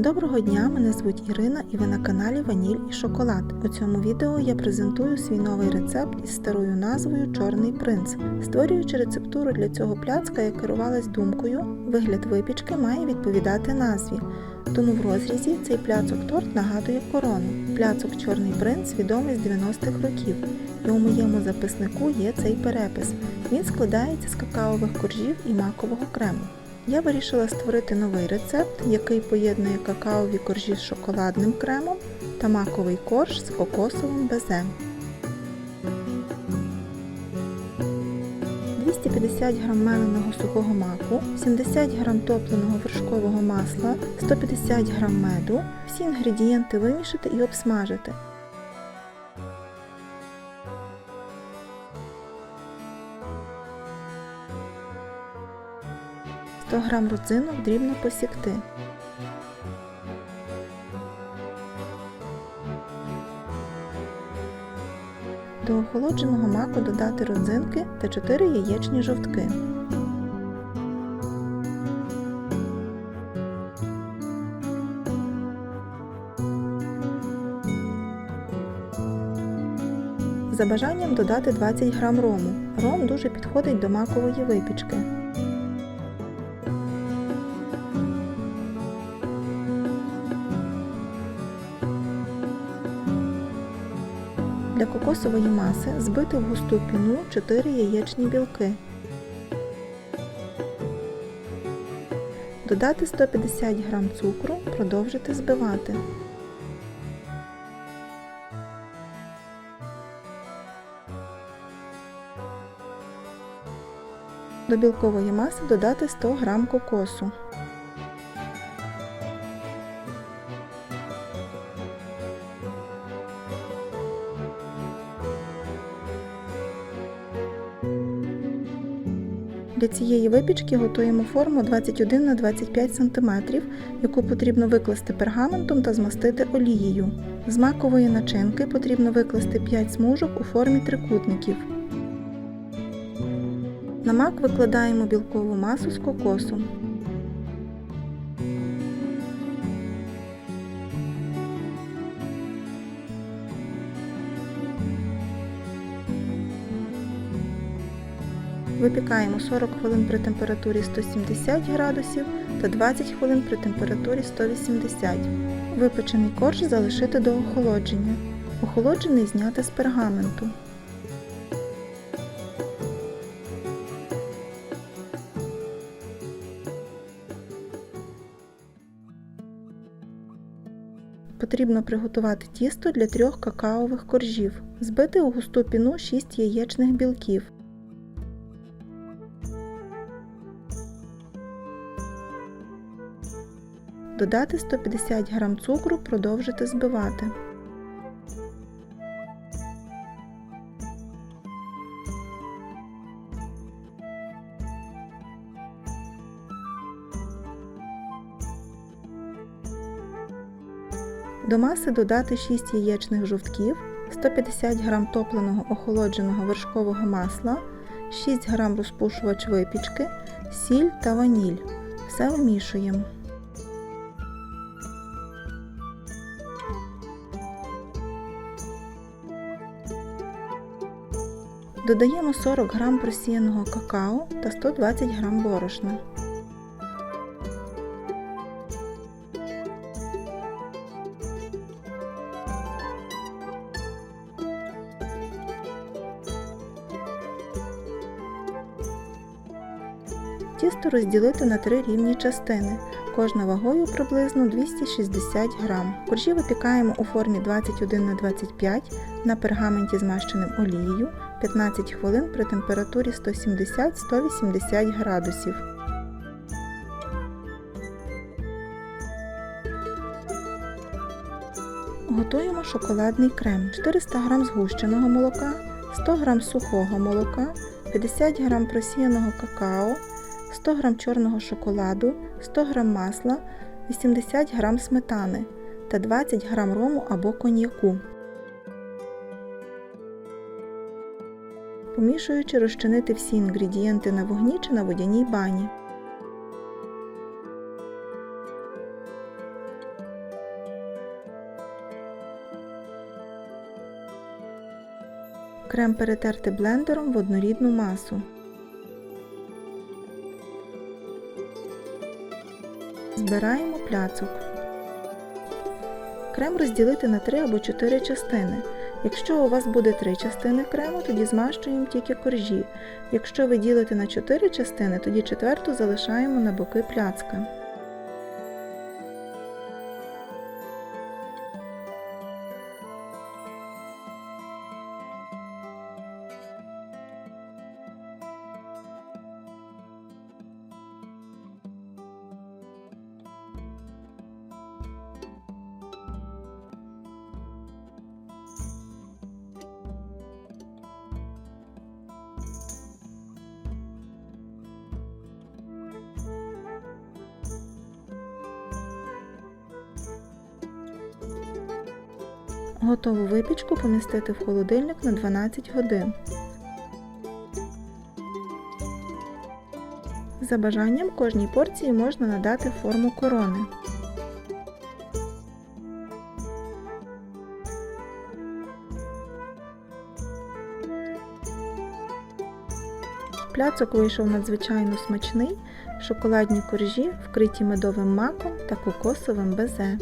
Доброго дня, мене звуть Ірина і ви на каналі Ваніль і Шоколад. У цьому відео я презентую свій новий рецепт із старою назвою Чорний принц. Створюючи рецептуру для цього пляцка, я керувалась думкою, вигляд випічки має відповідати назві. Тому в розрізі цей пляцок торт нагадує корону. Пляцок Чорний принц відомий з 90-х років, і у моєму записнику є цей перепис. Він складається з какаових коржів і макового крему. Я вирішила створити новий рецепт, який поєднує какаові коржі з шоколадним кремом та маковий корж з кокосовим безе. 250 г меленого сухого маку, 70 г топленого вершкового масла, 150 г меду. Всі інгредієнти вимішати і обсмажити. 100 г родзинок дрібно посікти. До охолодженого маку додати родзинки та 4 яєчні жовтки. За бажанням додати 20 г рому. Ром дуже підходить до макової випічки. Для кокосової маси збити в густу піну 4 яєчні білки. Додати 150 г цукру, продовжити збивати. До білкової маси додати 100 г кокосу. Для цієї випічки готуємо форму 21 на 25 см, яку потрібно викласти пергаментом та змастити олією. З макової начинки потрібно викласти 5 смужок у формі трикутників. На мак викладаємо білкову масу з кокосом. Випікаємо 40 хвилин при температурі 170 градусів та 20 хвилин при температурі 180. Випечений корж залишити до охолодження. Охолоджений зняти з пергаменту. Потрібно приготувати тісто для трьох какаових коржів. Збити у густу піну 6 яєчних білків. Додати 150 г цукру, продовжити збивати. До маси додати 6 яєчних жовтків, 150 г топленого охолодженого вершкового масла, 6 г розпушувач випічки, сіль та ваніль. Все вимішуємо. Додаємо 40 г просіяного какао та 120 г борошна. Тісто розділити на три рівні частини, кожна вагою приблизно 260 г. Коржі випікаємо у формі 21 на 25 на пергаменті змащеним олією 15 хвилин при температурі 170-180 градусів. Готуємо шоколадний крем 400 г згущеного молока, 100 г сухого молока, 50 г просіяного какао, 100 г чорного шоколаду, 100 г масла, 80 г сметани та 20 г рому або коньяку. Помішуючи розчинити всі інгредієнти на вогні чи на водяній бані. Крем перетерти блендером в однорідну масу. Збираємо пляцок. Крем розділити на 3 або 4 частини. Якщо у вас буде 3 частини крему, тоді змащуємо тільки коржі. Якщо ви ділите на 4 частини, тоді четверту залишаємо на боки пляцка. Готову випічку помістити в холодильник на 12 годин. За бажанням кожній порції можна надати форму корони. Пляцок вийшов надзвичайно смачний, шоколадні коржі вкриті медовим маком та кокосовим безе.